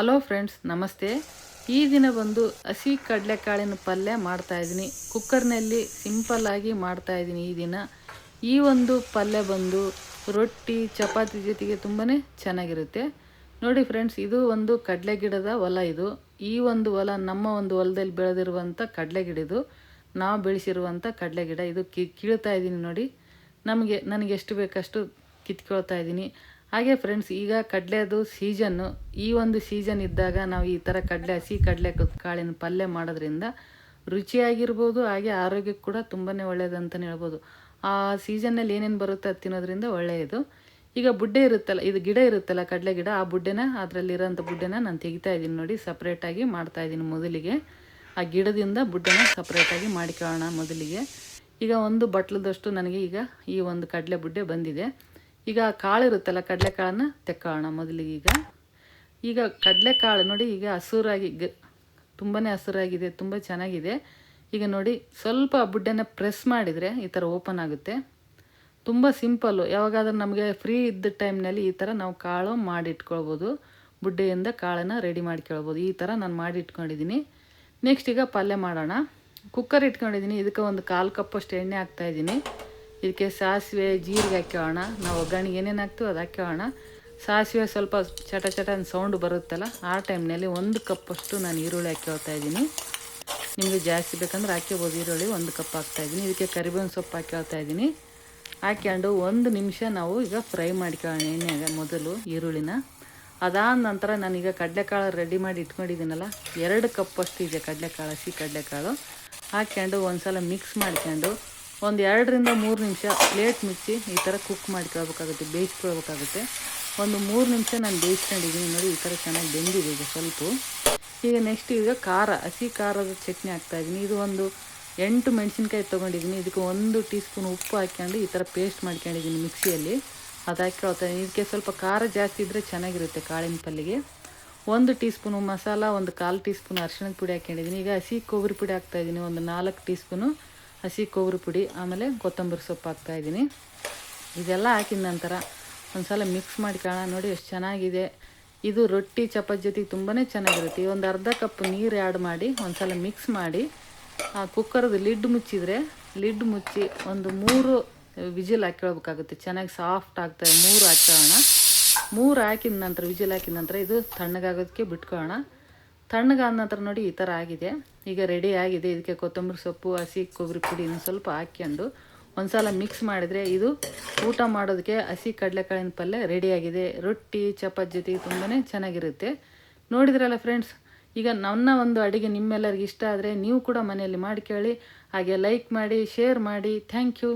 Hello friends, ನಮಸ್ತೆ. ಈ ದಿನ ಬಂದು ಹಸಿ ಕಡಲೆಕಾಳಿನ ಪಲ್ಯ ಮಾಡ್ತಾಯಿದ್ದೀನಿ ಕುಕ್ಕರ್ನಲ್ಲಿ ಸಿಂಪಲ್ಲಾಗಿ ಮಾಡ್ತಾಯಿದ್ದೀನಿ ಈ ದಿನ. ಈ ಒಂದು ಪಲ್ಯ ಬಂದು ರೊಟ್ಟಿ, ಚಪಾತಿ ಜೊತೆಗೆ ತುಂಬಾ ಚೆನ್ನಾಗಿರುತ್ತೆ. ನೋಡಿ ಫ್ರೆಂಡ್ಸ್, ಇದು ಒಂದು ಕಡಲೆ ಗಿಡದ ಹೊಲ ಇದು. ಈ ಒಂದು ಹೊಲ ನಮ್ಮ ಒಂದು ಹೊಲದಲ್ಲಿ ಬೆಳೆದಿರುವಂಥ ಕಡಲೆ ಗಿಡ ಇದು. ನಾವು ಬೆಳೆಸಿರುವಂಥ ಕಡಲೆ ಗಿಡ. ಇದು ಕಿ, ಕೀಳ್ತಾ ಇದ್ದೀನಿ ನೋಡಿ. ನಮಗೆ, ನನಗೆ ಎಷ್ಟು ಬೇಕಷ್ಟು ಕಿತ್ಕೊಳ್ತಾ ಇದ್ದೀನಿ. ಹಾಗೆ ಫ್ರೆಂಡ್ಸ್ ಈಗ ಕಡಲೆದು ಸೀಸನ್ನು ಈ ಒಂದು ಸೀಸನ್ ಇದ್ದಾಗ ನಾವು ಈ ಥರ ಕಡಲೆ, ಹಸಿ ಕಡಲೆ ಕಾಳಿನ ಪಲ್ಯ ಮಾಡೋದ್ರಿಂದ ರುಚಿಯಾಗಿರ್ಬೋದು, ಹಾಗೆ ಆರೋಗ್ಯಕ್ಕೆ ಕೂಡ ತುಂಬಾ ಒಳ್ಳೆಯದಂತಲೇ ಹೇಳ್ಬೋದು. ಆ ಸೀಸನ್ನಲ್ಲಿ ಏನೇನು ಬರುತ್ತೆ ಅದು ತಿನ್ನೋದ್ರಿಂದ ಒಳ್ಳೆಯದು. ಈಗ ಬುಡ್ಡೆ ಇರುತ್ತಲ್ಲ, ಇದು ಗಿಡ ಇರುತ್ತಲ್ಲ, ಕಡಲೆ ಗಿಡ, ಆ ಬುಡ್ಡೆನ ಅದರಲ್ಲಿರೋಂಥ ಬುಡ್ಡೆನ ನಾನು ತೆಗಿತಾ ಇದ್ದೀನಿ ನೋಡಿ ಸಪ್ರೇಟಾಗಿ ಮಾಡ್ತಾ ಇದ್ದೀನಿ ಮೊದಲಿಗೆ. ಆ ಗಿಡದಿಂದ ಬುಡ್ಡೆನ ಸಪ್ರೇಟಾಗಿ ಮಾಡಿಕೊಳ್ಳೋಣ ಮೊದಲಿಗೆ. ಈಗ ಒಂದು ಬಟ್ಲದಷ್ಟು ನನಗೆ ಈಗ ಈ ಒಂದು ಕಡಲೆ ಬುಡ್ಡೆ ಬಂದಿದೆ. ಈಗ ಕಾಳು ಇರುತ್ತಲ್ಲ ಕಡಲೆಕಾಳನ್ನು ತೆಕ್ಕೊಳ್ಳೋಣ ಮೊದಲಿಗೆ ಈಗ. ಈಗ ಕಡಲೆಕಾಳು ನೋಡಿ, ಈಗ ಹಸುರಾಗಿ ಗ ತುಂಬಾ ಹಸುರಾಗಿದೆ, ತುಂಬ ಚೆನ್ನಾಗಿದೆ. ಈಗ ನೋಡಿ, ಸ್ವಲ್ಪ ಬುಡ್ಡೆನ ಪ್ರೆಸ್ ಮಾಡಿದರೆ ಈ ಥರ ಓಪನ್ ಆಗುತ್ತೆ. ತುಂಬ ಸಿಂಪಲ್ಲು ಯಾವಾಗಾದ್ರೂ ನಮಗೆ ಫ್ರೀ ಇದ್ದ ಟೈಮ್ನಲ್ಲಿ ಈ ಥರ ನಾವು ಕಾಳು ಮಾಡಿಟ್ಕೊಳ್ಬೋದು. ಬುಡ್ಡೆಯಿಂದ ಕಾಳನ್ನು ರೆಡಿ ಮಾಡ್ಕೊಳ್ಬೋದು ಈ ಥರ ನಾನು ಮಾಡಿ ಇಟ್ಕೊಂಡಿದ್ದೀನಿ ನೆಕ್ಸ್ಟ್ ಈಗ ಪಲ್ಯ ಮಾಡೋಣ. ಕುಕ್ಕರ್ ಇಟ್ಕೊಂಡಿದ್ದೀನಿ. ಇದಕ್ಕೆ ಒಂದು ಕಾಲು ಕಪ್ಪಷ್ಟು ಎಣ್ಣೆ ಹಾಕ್ತಾಯಿದ್ದೀನಿ ಇದಕ್ಕೆ ಸಾಸಿವೆ, ಜೀರಿಗೆ ಹಾಕ್ಯೋಣ ನಾವು ಒಗ್ಗರಣೆಗೆ ಏನೇನು ಹಾಕ್ತೀವಿ ಅದು ಹಾಕ್ಯೋಣ ಸಾಸಿವೆ ಸ್ವಲ್ಪ ಚಟ ಚಟ ಸೌಂಡ್ ಬರುತ್ತಲ್ಲ, ಆ ಟೈಮ್ನಲ್ಲಿ ಒಂದು ಕಪ್ಪಷ್ಟು ನಾನು ಈರುಳ್ಳಿ ಹಾಕ್ಕೊಳ್ತಾ ಇದ್ದೀನಿ. ನಿಮಗೆ ಜಾಸ್ತಿ ಬೇಕಂದ್ರೆ ಹಾಕ್ಕೋಬೋದು, ಈರುಳ್ಳಿ ಒಂದು ಕಪ್ ಹಾಕ್ತಾಯಿದ್ದೀನಿ ಇದಕ್ಕೆ ಕರಿಬೇವಿನ ಸೊಪ್ಪು ಹಾಕ್ಕೊಳ್ತಾ ಇದ್ದೀನಿ. ಹಾಕ್ಕೊಂಡು ಒಂದು ನಿಮಿಷ ನಾವು ಈಗ ಫ್ರೈ ಮಾಡ್ಕೊಳ್ಳೋಣ ಎಣ್ಣೆಗೆ ಮೊದಲು ಈರುಳ್ಳಿನ. ಅದಾದ ನಂತರ ನಾನೀಗ ಕಡಲೆಕಾಳು ರೆಡಿ ಮಾಡಿ ಇಟ್ಕೊಂಡಿದ್ದೀನಲ್ಲ, ಎರಡು ಕಪ್ಪಷ್ಟು ಇದೆ ಕಡಲೆಕಾಳು, ಹಸಿ ಕಡಲೆಕಾಳು. ಹಾಕ್ಕೊಂಡು ಒಂದು ಸಲ ಮಿಕ್ಸ್ ಮಾಡ್ಕೊಂಡು ಒಂದು ಎರಡರಿಂದ ಮೂರು ನಿಮಿಷ ಪ್ಲೇಟ್ ಮುಚ್ಚಿ ಈ ಥರ ಕುಕ್ ಮಾಡ್ಕೊಳ್ಬೇಕಾಗುತ್ತೆ ಬೇಯಿಸ್ಕೊಳ್ಬೇಕಾಗುತ್ತೆ ಒಂದು ಮೂರು ನಿಮಿಷ ನಾನು ಬೇಯಿಸ್ಕೊಂಡಿದ್ದೀನಿ. ನೋಡಿ, ಈ ಥರ ಚೆನ್ನಾಗಿ ಬೆಂದಿದೆ ಈಗ ಸ್ವಲ್ಪ. ಈಗ ನೆಕ್ಸ್ಟ್ ಈಗ ಖಾರ, ಹಸಿ ಖಾರದ ಚಟ್ನಿ ಹಾಕ್ತಾಯಿದ್ದೀನಿ ಇದು ಒಂದು ಎಂಟು ಮೆಣಸಿನ್ಕಾಯಿ ತೊಗೊಂಡಿದ್ದೀನಿ. ಇದಕ್ಕೆ ಒಂದು ಟೀ ಸ್ಪೂನ್ ಉಪ್ಪು ಹಾಕ್ಕೊಂಡು ಈ ಥರ ಪೇಸ್ಟ್ ಮಾಡ್ಕೊಂಡಿದ್ದೀನಿ ಮಿಕ್ಸಿಯಲ್ಲಿ. ಅದು ಹಾಕ್ಕೊಳ್ತಾ ಇದಕ್ಕೆ ಸ್ವಲ್ಪ ಖಾರ ಜಾಸ್ತಿ ಇದ್ದರೆ ಚೆನ್ನಾಗಿರುತ್ತೆ ಕಾಳಿನ ಪಲ್ಲಿಗೆ. ಒಂದು ಟೀ ಸ್ಪೂನು ಮಸಾಲ, ಒಂದು ಕಾಲು ಟೀ ಸ್ಪೂನ್ ಅರಿಶಿಣದ ಪುಡಿ ಹಾಕ್ಕೊಂಡಿದ್ದೀನಿ. ಈಗ ಹಸಿ ಕೊಬ್ಬರಿ ಪುಡಿ ಹಾಕ್ತಾಯಿದ್ದೀನಿ ಒಂದು ನಾಲ್ಕು ಟೀ ಸ್ಪೂನು ಹಸಿ ಕೊಬ್ಬರಿ ಪುಡಿ, ಆಮೇಲೆ ಕೊತ್ತಂಬರಿ ಸೊಪ್ಪು ಹಾಕ್ತಾಯಿದ್ದೀನಿ ಇದೆಲ್ಲ ಹಾಕಿದ ನಂತರ ಒಂದು ಸಲ ಮಿಕ್ಸ್ ಮಾಡ್ಕೊಳ್ಳೋಣ ನೋಡಿ ಎಷ್ಟು ಚೆನ್ನಾಗಿದೆ. ಇದು ರೊಟ್ಟಿ ಚಪಾತಿ ಜೊತೆಗೆ ತುಂಬಾ ಚೆನ್ನಾಗಿರುತ್ತೆ. ಒಂದು ಅರ್ಧ ಕಪ್ ನೀರು ಆ್ಯಡ್ ಮಾಡಿ ಒಂದು ಸಲ ಮಿಕ್ಸ್ ಮಾಡಿ, ಆ ಕುಕ್ಕರ್ದು ಲಿಡ್ ಮುಚ್ಚಿದರೆ ಲಿಡ್ ಮುಚ್ಚಿ ಒಂದು ಮೂರು ವಿಜಿಲ್ ಹಾಕ್ಕೊಳ್ಬೇಕಾಗುತ್ತೆ. ಚೆನ್ನಾಗಿ ಸಾಫ್ಟ್ ಆಗ್ತದೆ ಮೂರು ಹಾಕ್ಕೊಳ್ಳೋಣ. ಮೂರು ಹಾಕಿದ ನಂತರ, ವಿಜಿಲ್ ಹಾಕಿದ ನಂತರ ಇದು ತಣ್ಣಗಾಗೋದಕ್ಕೆ ಬಿಟ್ಕೊಳ್ಳೋಣ. ತಣ್ಣಗಾದ ನಂತರ ನೋಡಿ ಈ ಥರ ಆಗಿದೆ. ಈಗ ರೆಡಿ ಆಗಿದೆ. ಇದಕ್ಕೆ ಕೊತ್ತಂಬರಿ ಸೊಪ್ಪು, ಹಸಿ ಕೊಬ್ಬರಿ ಪುಡಿ ಇನ್ನೊಂದು ಸ್ವಲ್ಪ ಹಾಕ್ಕೊಂಡು ಒಂದು ಸಲ ಮಿಕ್ಸ್ ಮಾಡಿದರೆ ಇದು ಊಟ ಮಾಡೋದಕ್ಕೆ ಹಸಿ ಕಡಲೆಕಾಳಿನ ಪಲ್ಯ ರೆಡಿಯಾಗಿದೆ ರೊಟ್ಟಿ, ಚಪಾತಿ ಜೊತೆಗೆ ತುಂಬಾ ಚೆನ್ನಾಗಿರುತ್ತೆ. ನೋಡಿದ್ರಲ್ಲ ಫ್ರೆಂಡ್ಸ್ ಈಗ ನನ್ನ ಒಂದು ಅಡುಗೆ ನಿಮ್ಮೆಲ್ಲರಿಗೆ ಇಷ್ಟ ಆದರೆ ನೀವು ಕೂಡ ಮನೆಯಲ್ಲಿ ಮಾಡ್ಕೊಳ್ಳಿ ಹಾಗೆ ಲೈಕ್ ಮಾಡಿ ಶೇರ್ ಮಾಡಿ. Thank you